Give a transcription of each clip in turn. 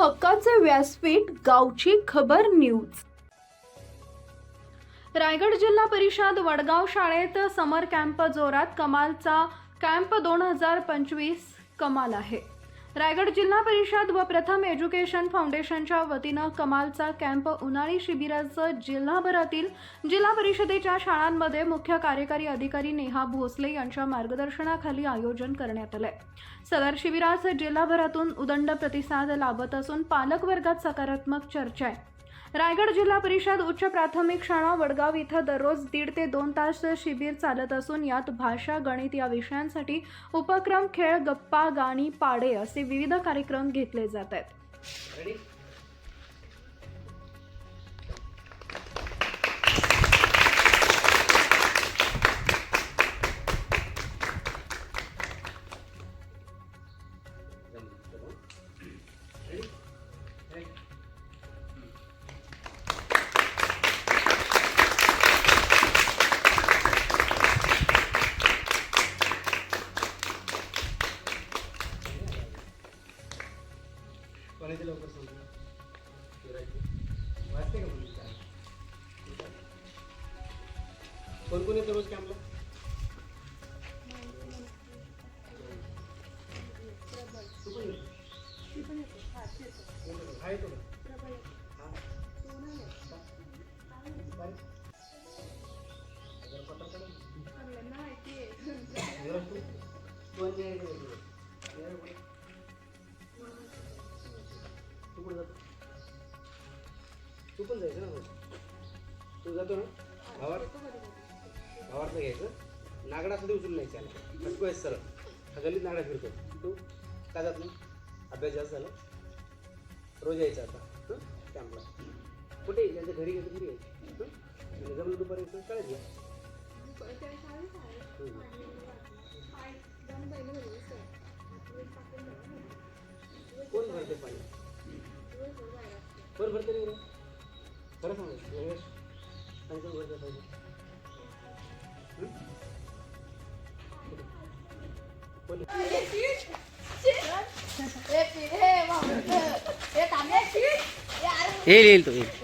हक्काचे व्यासपीठ गावची खबर न्यूज. रायगड जिल्हा परिषद वडगाव शाळेत समर कॅम्प जोरात कमालचा कॅम्प दोन हजार पंचवीस कमाल आहे. रायगड जिल्हा परिषद व प्रथम एज्युकेशन फाउंडेशनच्या वतीनं कमालचा कॅम्प उन्हाळी शिबिराचं जिल्हाभरातील जिल्हा परिषदेच्या शाळांमध्ये मुख्य कार्यकारी अधिकारी नेहा भोसले यांच्या मार्गदर्शनाखाली आयोजन करण्यात आलंय. सदर शिबिरास जिल्हाभरातून उदंड प्रतिसाद लाभत असून पालकवर्गात सकारात्मक चर्चा आहे. रायगड जिल्हा परिषद उच्च प्राथमिक शाळा वडगाव इथं दररोज दीड ते दोन तास शिबिर चालत असून यात भाषा गणित या विषयांसाठी उपक्रम खेळ गप्पा गाणी पाडे असे विविध कार्यक्रम घेतले जात आहेत. लवकर सांगतो वाचते का मुली काय? कोण कोण येतं रोज कॅम्पला तू पण येतो? हा येतो का? हा. तू पण जायचं ना तू जातो ना? भावार भावार घ्यायचं. नागडा सुद्धा उचलून नाही त्याला फटको आहे सरळ. हा गल्लीत नागडा फिरतो. तू? का जात नाही? अभ्यास जास्त झाला? रोज यायचा आता. हं कॅम्पला कुठे? त्यांच्या घरी गेलं घरी यायचं. हं? जमलं दुपारी शाळेत घ्या कोण भरते पाणी? कोण भरते नाही खरं सांग योगेश आणि कोण भरते पाहिजे हं? येईल येईल तो येईल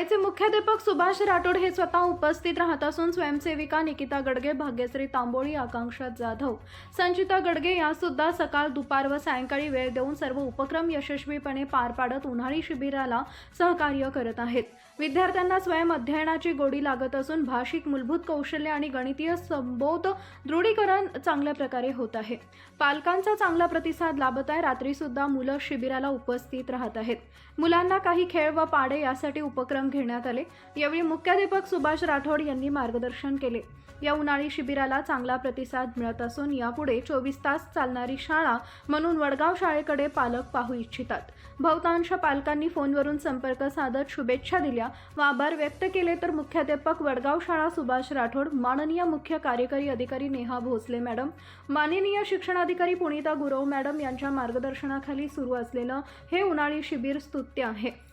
शाळेचे मुख्याध्यापक सुभाष राठोड हे स्वतः उपस्थित राहत असून स्वयंसेविका निकिता गडगे भाग्यश्री तांबोळी आकांक्षा जाधव संचिता गडगे या सुद्धा सकाळ दुपार व सायंकाळी वेळ देऊन सर्व उपक्रम यशस्वीपणे पार पाडत उन्हाळी शिबिराला सहकार्य करत आहेत. विद्यार्थ्यांना स्वयं अध्ययनाची गोडी लागत असून भाषिक मूलभूत कौशल्य आणि गणितीय संबोध दृढीकरण चांगल्या प्रकारे होत आहे. पालकांचा चांगला प्रतिसाद लाभत आहे रात्री सुद्धा मुलं शिबिराला उपस्थित राहत आहेत. मुलांना काही खेळ व पाडे यासाठी उपक्रम घेण्यात आले. यावेळी मुख्याध्यापक सुभाष राठोड यांनी मार्गदर्शन केले. या उन्हाळी शिबिराला चांगला प्रतिसाद मिळत असून यापुढे चोवीस तास चालणारी शाळा म्हणून वडगाव शाळेकडे पालक पाहू इच्छितात. बहुतांश पालकांनी फोनवरून संपर्क साधत शुभेच्छा दिल्या. व आभार व्यक्त केले तर मुख्याध्यापक वडगाव शाळा सुभाष राठोड माननीय मुख्य कार्यकारी अधिकारी नेहा भोसले मॅडम माननीय शिक्षणाधिकारी पुणिता गुरव मॅडम यांच्या मार्गदर्शनाखाली सुरू असलेलं हे उन्हाळी शिबिर स्तुत्य आहे.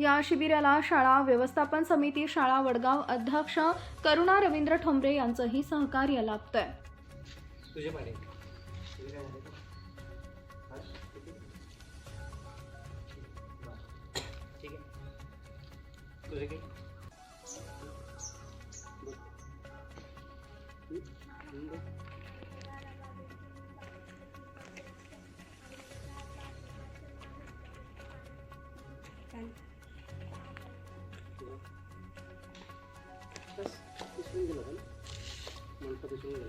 या शिबिराला शाळा व्यवस्थापन समिती शाळा वडगाव अध्यक्ष करुणा रवींद्र ठोंबरे यांचंही सहकार्य लाभतंय. तुझे মালটা পেছনে গেল।